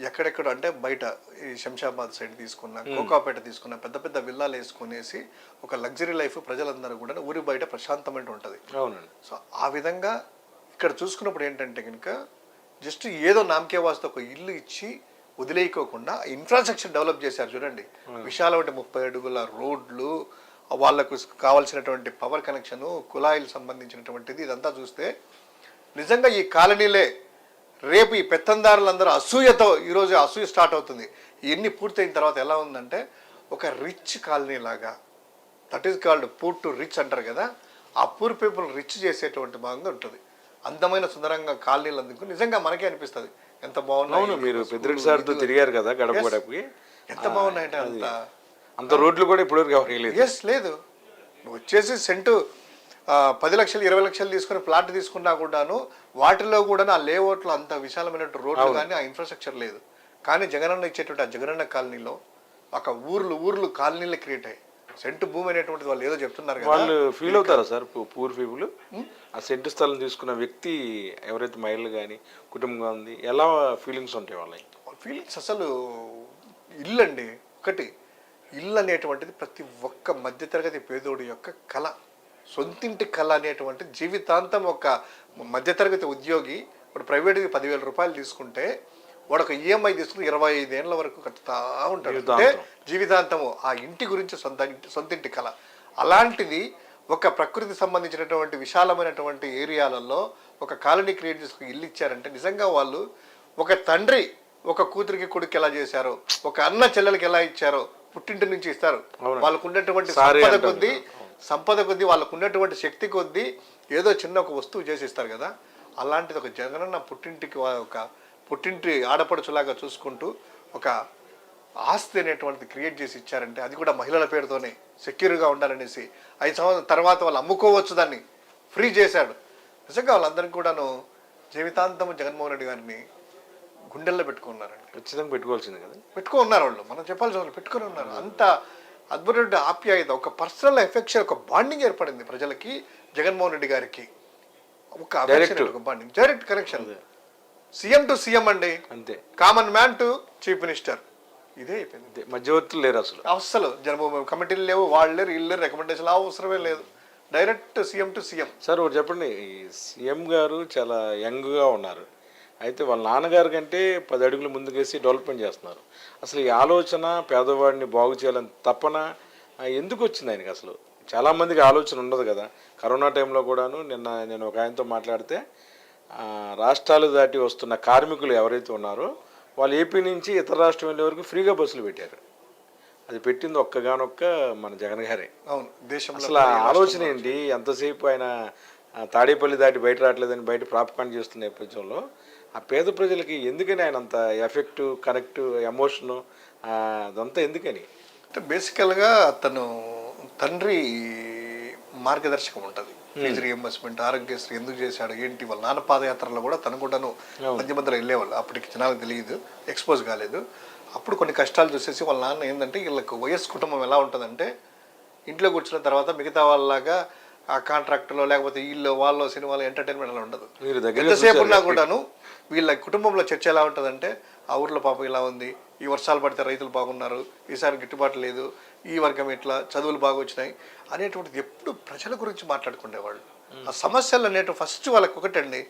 ఎక్కడెక్కడ అంటే బయట ఈ శంషాబాద్ సైడ్ తీసుకున్న కోకాపేట తీసుకున్న పెద్ద పెద్ద విల్లాలు వేసుకునేసి ఒక లగ్జరీ లైఫ్ ప్రజలందరూ కూడా ఊరి బయట ప్రశాంతమైన ఉంటుంది. అవునండి. సో ఆ విధంగా ఇక్కడ చూసుకున్నప్పుడు ఏంటంటే కనుక జస్ట్ ఏదో నామకే వాస్తే ఒక ఇల్లు ఇచ్చి వదిలేయకోకుండా ఇన్ఫ్రాస్ట్రక్చర్ డెవలప్ చేశారు చూడండి. విశాలమైన ముప్పై అడుగుల రోడ్లు వాళ్ళకు కావాల్సినటువంటి పవర్ కనెక్షను కుళాయిలు సంబంధించినటువంటిది ఇదంతా చూస్తే నిజంగా ఈ కాలనీలే రేపు ఈ పెత్తందారులందరూ అసూయతో ఈరోజు అసూయ స్టార్ట్ అవుతుంది. ఇవన్నీ పూర్తయిన తర్వాత ఎలా ఉందంటే ఒక రిచ్ కాలనీ లాగా that is called poor to rich అంటారు కదా ఆ పూర్ పీపుల్ రిచ్ చేసేటువంటి భాగంగా ఉంటుంది. అందమైన సుందరంగా కాలనీలు అందుకు నిజంగా మనకే అనిపిస్తుంది. ఎంత బాగున్నాయి మీరు పెద్దరెడ్డి సార్తో. తిరిగారు కదా గడప. గడపకి ఎంత బాగున్నాయంటే అంత. అంత రోడ్లు కూడా లేదు ఎస్ లేదు. వచ్చేసి సెంటు పది లక్షలు ఇరవై లక్షలు తీసుకుని ప్లాట్ తీసుకున్నా కూడాను వాటిలో కూడా ఆ లేఅవుట్లో అంత విశాలమైన రోడ్లు కానీ ఆ ఇన్ఫ్రాస్ట్రక్చర్ లేదు. కానీ జగనన్న ఇచ్చేటువంటి ఆ జగనన్న కాలనీలో ఒక ఊర్లు ఊర్లు కాలనీలు క్రియేట్ అయ్యాయి. సెంటు భూమి అనేటువంటిది వాళ్ళు ఏదో చెప్తున్నారు వాళ్ళు ఫీల్ అవుతారా సార్? పూర్ పీపుల్ ఆ సెంటు స్థలం తీసుకున్న వ్యక్తి ఎవరైతే మహిళలు కానీ కుటుంబం ఉంది ఎలా ఫీలింగ్స్ ఉంటాయి వాళ్ళకి? ఫీలింగ్స్ అసలు ఇల్లు అండి ఒకటి ఇల్లు అనేటువంటిది ప్రతి ఒక్క మధ్యతరగతి పేదోడి యొక్క కళ. సొంతింటి కళ అనేటువంటి జీవితాంతం ఒక మధ్యతరగతి ఉద్యోగి ఇప్పుడు ప్రైవేట్కి పదివేల రూపాయలు తీసుకుంటే వాడు ఒక ఈఎంఐ తీసుకుని ఇరవై ఐదేళ్ళ వరకు కట్టుతా ఉంటాడు. అంటే జీవితాంతము ఆ ఇంటి గురించి సొంత సొంతింటి కళ. అలాంటిది ఒక ప్రకృతి సంబంధించినటువంటి విశాలమైనటువంటి ఏరియాలలో ఒక కాలనీ క్రియేట్ చేసుకుని ఇల్లు ఇచ్చారంటే నిజంగా వాళ్ళు ఒక తండ్రి ఒక కూతురికి కొడుకు ఎలా చేశారో ఒక అన్న చెల్లెలకి ఎలా ఇచ్చారో పుట్టింటి నుంచి ఇస్తారు. వాళ్ళకు ఉన్నటువంటి సంపద. కొద్దీ సంపద కొద్దీ వాళ్ళకు ఉన్నటువంటి శక్తి కొద్దీ ఏదో చిన్న ఒక వస్తువు చేసి ఇస్తారు కదా అలాంటిది ఒక జగనన్న పుట్టింటికి ఒక పుట్టింటి ఆడపడుచులాగా చూసుకుంటూ ఒక ఆస్తి అనేటువంటిది క్రియేట్ చేసి ఇచ్చారంటే అది కూడా మహిళల పేరుతోనే సెక్యూర్గా ఉండాలనేసి ఐదు సంవత్సరాల తర్వాత వాళ్ళు అమ్ముకోవచ్చు దాన్ని. ఫ్రీ చేశాడు. నిజంగా వాళ్ళందరికీ కూడాను జీవితాంతం జగన్మోహన్ రెడ్డి గారిని గుండెల్లో పెట్టుకున్నారండి. ఖచ్చితంగా పెట్టుకోవాల్సింది కదా. పెట్టుకుని ఉన్నారు వాళ్ళు. మనం చెప్పాల్సిన వాళ్ళు పెట్టుకుని ఉన్నారు. అంత అద్భుతమైన ఆప్యాయత ఒక పర్సనల్ ఎఫెక్షన్ ఒక బాండింగ్ ఏర్పడింది ప్రజలకి జగన్మోహన్ రెడ్డి గారికి. ఒక bonding direct connection CM to CM అండి. అంతే. Common man to chief minister ఇదే అయిపోయింది. మధ్యవర్తులు లేరు అసలు. అసలు జన్మభూమి కమిటీలు లేవు వాళ్ళు లేరు వీళ్ళు లేరు రికమెండేషన్ అవసరమే లేదు. Direct CM to CM. Sir ఒకటి చెప్పండి. సీఎం గారు చాలా యంగ్గా ఉన్నారు. అయితే వాళ్ళ నాన్నగారి కంటే పది అడుగులు ముందుకేసి డెవలప్మెంట్ చేస్తున్నారు. అసలు ఈ ఆలోచన పేదవాడిని బాగు చేయాలని తప్పన ఎందుకు వచ్చింది ఆయనకి అసలు? చాలామందికి ఆలోచన ఉండదు కదా. కరోనా టైంలో కూడాను నిన్న నేను ఒక ఆయనతో మాట్లాడితే రాష్ట్రాలు దాటి వస్తున్న కార్మికులు ఎవరైతే ఉన్నారో వాళ్ళు ఏపీ నుంచి ఇతర రాష్ట్రం వెళ్ళే వరకు ఫ్రీగా బస్సులు పెట్టారు. అది పెట్టింది ఒక్కగానొక్క మన జగన్ గారే. అవును దేశంలో అసలు ఆ ఆలోచన ఏంటి? ఎంతసేపు ఆయన తాడేపల్లి దాటి బయట రావట్లేదని బయట ప్రాపకాండ చేస్తున్న నేపథ్యంలో ఆ పేద ప్రజలకి ఎందుకని ఆయన అంత ఎఫెక్ట్ కనెక్ట్ ఎమోషను అదంతా ఎందుకని? అంటే బేసికల్గా తను తండ్రి మార్గదర్శకం ఉంటుంది. ఫీజు రియంబర్స్మెంట్ ఆరోగ్యశ్రీ ఎందుకు చేశాడు ఏంటి వాళ్ళ నాన్న పాదయాత్రలో కూడా తను కూడాను మధ్య మధ్యలో వెళ్ళేవాళ్ళు. అప్పటికి జనాలకు తెలియదు ఎక్స్పోజ్ కాలేదు. అప్పుడు కొన్ని కష్టాలు చూసేసి వాళ్ళ నాన్న ఏంటంటే వీళ్ళకు వయస్సు కుటుంబం ఎలా ఉంటుందంటే ఇంట్లో కూర్చున్న తర్వాత మిగతా వాళ్ళలాగా ఆ కాంట్రాక్ట్లో లేకపోతే వీళ్ళు వాళ్ళు సినిమాలు ఎంటర్టైన్మెంట్ అలా ఉండదు. ఎంతసేపు ఉన్నా కూడాను వీళ్ళ కుటుంబంలో చర్చ ఎలా ఉంటుందంటే ఆ ఊర్లో పాపం ఇలా ఉంది ఈ వర్షాలు పడితే రైతులు బాగున్నారు ఈసారి గిట్టుబాటు లేదు ఈ వర్గం ఇట్లా చదువులు బాగా వచ్చినాయి అనేటువంటిది ఎప్పుడు ప్రజల గురించి మాట్లాడుకునేవాళ్ళు ఆ సమస్యలు అనేటివి ఫస్ట్ వాళ్ళకి ఒకటండి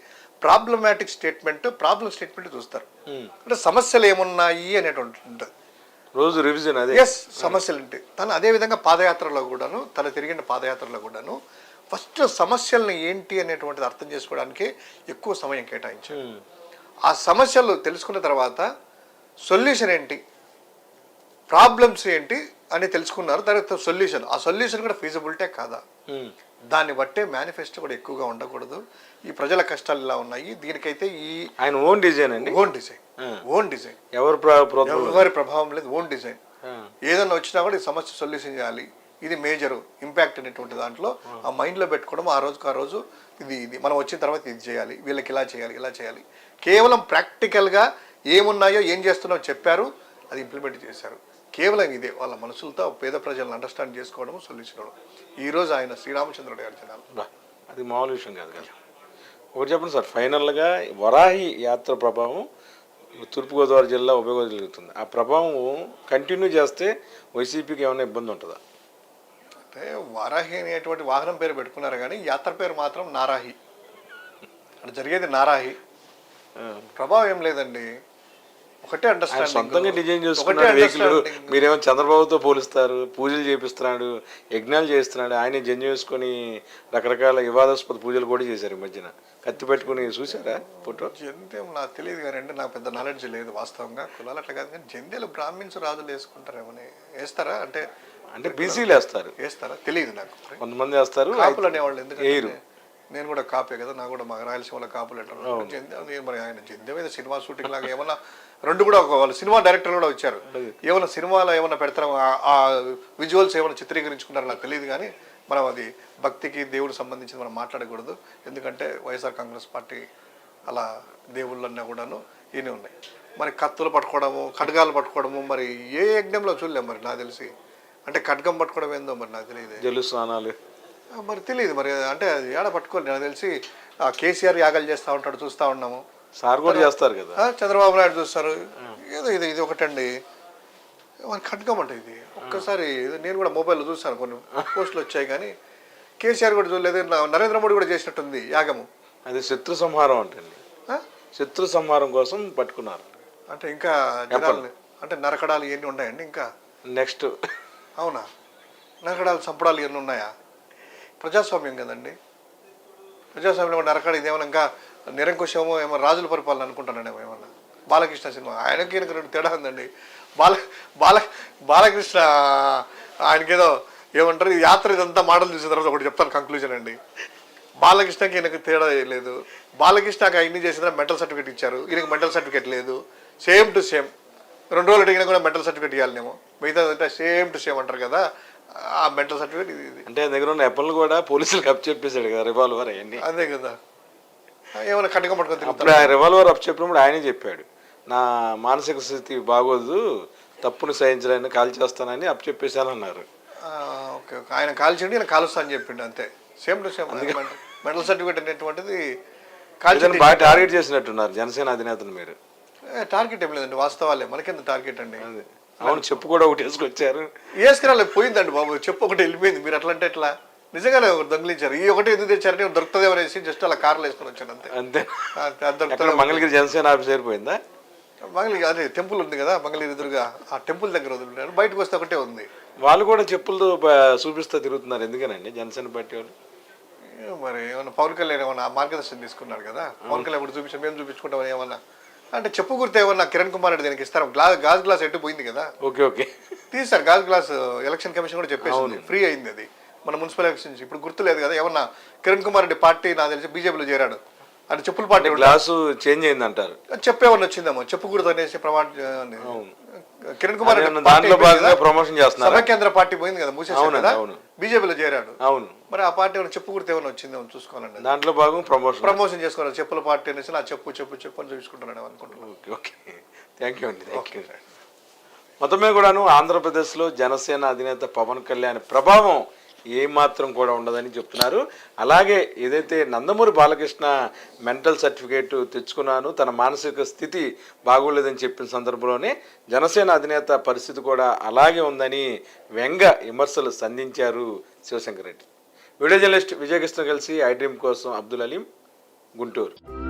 ప్రాబ్లమాటిక్ స్టేట్మెంట్ ప్రాబ్లం స్టేట్మెంట్ చూస్తారు. అంటే సమస్యలు ఏమున్నాయి అనేటువంటి ఉంటుంది రోజు రివిజన్ అదే. ఎస్ సమస్యలు ఉంటాయి తను అదే విధంగా పాదయాత్రలో కూడాను తను తిరిగిన పాదయాత్రలో కూడాను ఫస్ట్ సమస్యలను ఏంటి అనేటువంటిది అర్థం చేసుకోవడానికి ఎక్కువ సమయం కేటాయించారు. ఆ సమస్యలు తెలుసుకున్న తర్వాత సొల్యూషన్ ఏంటి? ప్రాబ్లమ్స్ ఏంటి? అని తెలుసుకున్నారు. తర్వాత సొల్యూషన్. ఆ సొల్యూషన్ కూడా ఫీజిబిలిటీ కాదా. దాన్ని బట్టే మేనిఫెస్టో కూడా ఎక్కువగా ఉండకూడదు. ఈ ప్రజల కష్టాలు ఇలా ఉన్నాయి. దీనికైతే ఈ ఆయన ఓన్ డిజైన్ అండి? Own design. Own design. ఎవరు ఎవరి ప్రభావం లేదు. Own design. ఏదైనా వచ్చినా కూడా ఈ సమస్య సొల్యూషన్ చేయాలి. ఇది మేజర్ ఇంపాక్ట్ అనేటువంటి దాంట్లో ఆ మైండ్లో పెట్టుకోవడం ఆ రోజుకి ఆ రోజు ఇది ఇది. మనం వచ్చిన తర్వాత ఇది చేయాలి. వీళ్ళకి ఇలా చేయాలి ఇలా చేయాలి. కేవలం ప్రాక్టికల్గా ఏమున్నాయో ఏం చేస్తున్నాయో చెప్పారు అది ఇంప్లిమెంట్ చేశారు. కేవలం ఇదే వాళ్ళ మనసులతో పేద ప్రజలను అండర్స్టాండ్ చేసుకోవడం సొల్యూషన్ ఈరోజు ఆయన శ్రీరామచంద్రుడు గారు జనాలు. అది మామూలు విషయం కాదు కదా. ఒకటి చెప్పండి సార్ ఫైనల్గా వరాహి యాత్ర ప్రభావం తూర్పుగోదావరి జిల్లా ఉభయ జరుగుతుంది. ఆ ప్రభావం కంటిన్యూ చేస్తే వైసీపీకి ఏమైనా ఇబ్బంది ఉంటుందా? అంటే వారాహి అనేటువంటి వాహనం పేరు పెట్టుకున్నారు కానీ యాత్ర పేరు మాత్రం నారాహి. అక్కడ జరిగేది నారాహి. ప్రభావం ఏం లేదండి. ఒకటే అండర్స్టాండింగ్ సొంతంగా డిజైన్ చేసుకున్నాడు వెహికల్ మీరేమో చంద్రబాబుతో పోలుస్తారు పూజలు చేపిస్తున్నాడు యజ్ఞాలు చేస్తున్నాడు ఆయన జన్య వేసుకొని రకరకాల వివాదాస్పద పూజలు కూడా చేశారు ఈ మధ్యన. కత్తి పెట్టుకుని చూసారా ఫోటో? జంధ్యం నాకు తెలియదు కానీ నాకు పెద్ద నాలెడ్జ్ లేదు వాస్తవంగా. కులాలు అట్లా కాదు కానీ జంధ్యాలు బ్రాహ్మిన్స్ రాజులు వేసుకుంటారేమని వేస్తారా? అంటే అంటే బీసీలు వేస్తారు వేస్తారా? తెలియదు నాకు. కొంతమంది వేస్తారు. కాపులు అనేవాళ్ళు ఎందుకంటే. నేను కూడా కాపే కదా నాకు కూడా మా రాయలసీమలో కాపులు నేను మరి ఆయన మీద సినిమా షూటింగ్ లాగా ఏమన్నా రెండు కూడా ఒక వాళ్ళు సినిమా డైరెక్టర్లు కూడా వచ్చారు. ఏమన్నా సినిమాలో ఏమన్నా పెడతారా? ఆ- విజువల్స్ ఏమైనా చిత్రీకరించుకున్నారో? నాకు తెలియదు కానీ మనం అది భక్తికి దేవుడికి సంబంధించి మనం మాట్లాడకూడదు. ఎందుకంటే వైఎస్ఆర్ కాంగ్రెస్ పార్టీ అలా దేవుళ్ళన్నా కూడాను ఈయన ఉన్నాయి. మరి కత్తులు పట్టుకోవడము ఖడ్గాలు పట్టుకోవడము మరి ఏ యజ్ఞంలో చూడలేం మరి నాకు తెలిసి. అంటే ఖడ్గం పట్టుకోవడం ఏందో మరి నాకు తెలియదు. జలు స్నానాలు. మరి తెలియదు మరి అంటే అది ఏడ పట్టుకోలేదు నాకు తెలిసి ఆ కేసీఆర్ యాగాలు చేస్తూ ఉంటాడు చూస్తూ ఉన్నాము. సార్ కూడా చేస్తారు కదా? ఆ, చంద్రబాబు నాయుడు చూస్తారు. ఏదో ఇది ఇది ఒకటండి. మరి ఖడ్గం అంటే ఇది. ఒక్కసారి నేను కూడా మొబైల్లో చూస్తాను కొన్ని పోస్టులు వచ్చాయి కానీ కేసీఆర్ కూడా చూడలేదు నా- నరేంద్ర మోడీ కూడా చేసినట్టుంది యాగము. అది శత్రు సంహారం అంటండి. ఆ? శత్రు సంహారం కోసం పట్టుకున్నారు. అంటే ఇంకా జనాలు అంటే నరకడాలు ఇవన్నీ ఉన్నాయండి ఇంకా? నెక్స్ట్. అవునా? నరకడాలు చంపడాలు ఇవన్నీ ఉన్నాయా? ప్రజాస్వామ్యం కదండి. ప్రజాస్వామ్యంలో నరకడం ఇదేమైనా ఇంకా నిరంకుశమో ఏమో రాజుల పరిపాలన అనుకుంటానేమో ఏమన్నా? బాలకృష్ణ సినిమా. ఆయనకి ఈయనకి రెండు తేడా ఉందండి. బాల బాల బాలకృష్ణ ఆయనకేదో ఏమంటారు? ఈ యాత్ర ఇదంతా మోడల్ చూసిన తర్వాత ఒకటి చెప్తాను కంక్లూజన్ అండి. బాలకృష్ణకి ఈయనకు తేడా లేదు. బాలకృష్ణకి ఆయన్ని చేసిన తర్వాత మెంటల్ సర్టిఫికేట్ ఇచ్చారు. ఈయనకి మెంటల్ సర్టిఫికేట్ లేదు. సేమ్ టు సేమ్ రెండు రోజులు అడిగినా కూడా మెంటల్ సర్టిఫికేట్ ఇవ్వాలేమో మిగతా అంటే సేమ్ టు సేమ్ అంటారు కదా ఆ మెంటల్ సర్టిఫికేట్ ఇది అంటే ఆయన దగ్గర ఉన్న ఎప్పలు కూడా పోలీసులకు అప్ చెప్పేశాడు కదా రివాల్వర్ అవన్నీ. అదే కదా. ఏమైనా కట్టక పట్టుకొని ఆ రివాల్వర్ అప్ చెప్పినప్పుడు ఆయనే చెప్పాడు నా మానసిక స్థితి బాగోదు తప్పును సహించలేని కాల్ చేస్తానని అప్ చెప్పేశానన్నారు ఓకే ఓకే. ఆయన కాల్చిండి ఈయన కాలుస్తా అని చెప్పిండు అంతే. Same to same mental certificate అనేటువంటిది కాల్చి ఇతను బాగా టార్గెట్ చేసినట్టున్నారు జనసేన అధినేతను మీరు. టార్గెట్ ఏం లేదండి వాస్తవాలే. మనకెంత టార్గెట్ అండి. అవును చెప్పు కూడా ఒకటి వేసుకొచ్చారు. వేసుకురాలే పోయిందండి బాబు. చెప్పు ఒకటి వెళ్ళిపోయింది. మీరు అట్లా అంటే ఎట్లా? నిజంగానే దొంగిలించారు. ఈ ఒకటి ఎందుకు తెచ్చారంటే దొరుకుతుంది అనేసి జస్ట్ అలా కార్లు వేసుకొని వచ్చాను అంతే. అంతే. మంగళగిరి జనసేన ఆఫీస్ అయిపోయిందా మంగళగిరి అదే టెంపుల్ ఉంది కదా మంగళగిరి ఎదురుగా. ఆ టెంపుల్ దగ్గర వదిలినారు బయటకు వస్తే ఒకటే ఉంది. వాళ్ళు కూడా చెప్పులతో చూపిస్తా తిరుగుతున్నారు. ఎందుకనండి? జనసేన పార్టీ వాళ్ళు. మరి ఏమన్నా పవన్ కళ్యాణ్ ఏమన్నా మార్గదర్శనం తీసుకున్నారు కదా? పవన్ కళ్యాణ్ ఇప్పుడు చూపించాం మేము చూపించుకుంటాం ఏమన్నా అంటే చెప్పు గుర్తు ఏమన్నా కిరణ్ కుమార్ రెడ్డి దానికి ఇస్తారు? గ్లాస్ గాజ్ గ్లాస్ ఎట్టు పోయింది కదా? Okay okay. తీసారు గాజ్ గ్లాస్ ఎలక్షన్ కమిషన్ కూడా చెప్పేసింది. ఫ్రీ అయింది అది. మన మున్సిపల్ ఎలక్షన్స్ ఇప్పుడు గుర్తులేదు కదా ఏమన్నా కిరణ్ కుమార్ రెడ్డి పార్టీ నాకు తెలిసి బీజేపీలో చేరాడు. అంటే చెప్పుల పార్టీ గ్లాసు చేంజ్ అయింది అంటారు చెప్పేమన్నా వచ్చిందేమో. చెప్పు గుర్తు అనేసి ప్రమాణ కిరణ్ కుమార్ దాంట్లో భాగంగా. ప్రమోషన్ చేస్తున్నారు? సమైక్యాంధ్ర పార్టీ పోయింది కదా మూసేసారు కదా. బీజేపీలో చేరాడు. అవును. మరి ఆ పార్టీ ఏమైనా చెప్పు గుర్తు ఏమైనా వచ్చిందేమో చూసుకోవాలండి? దాంట్లో భాగం ప్రమోషన్. ప్రమోషన్ చేసుకోవాలి. చెప్పుల పార్టీ అనేసి నా చెప్పు చెప్పు చెప్పు అని చూపించుకుంటున్నాను అనుకుంటున్నాను. Okay okay. థ్యాంక్ యూ అండి థ్యాంక్ యూ మొత్తం మీద కూడాను ఆంధ్రప్రదేశ్లో జనసేన అధినేత పవన్ కళ్యాణ్ ప్రభావం ఏమాత్రం కూడా ఉండదని చెప్తున్నారు. అలాగే ఏదైతే నందమూరి బాలకృష్ణ మెంటల్ సర్టిఫికేట్ తెచ్చుకున్నాను తన మానసిక స్థితి బాగోలేదని చెప్పిన సందర్భంలోనే జనసేన అధినేత పరిస్థితి కూడా అలాగే ఉందని వ్యంగ విమర్శలు సంధించారు శివశంకర్ రెడ్డి. వీడియో జర్నలిస్ట్ విజయకృష్ణ కలిసి ఐడ్రీమ్ కోసం అబ్దుల్ అలీం గుంటూరు.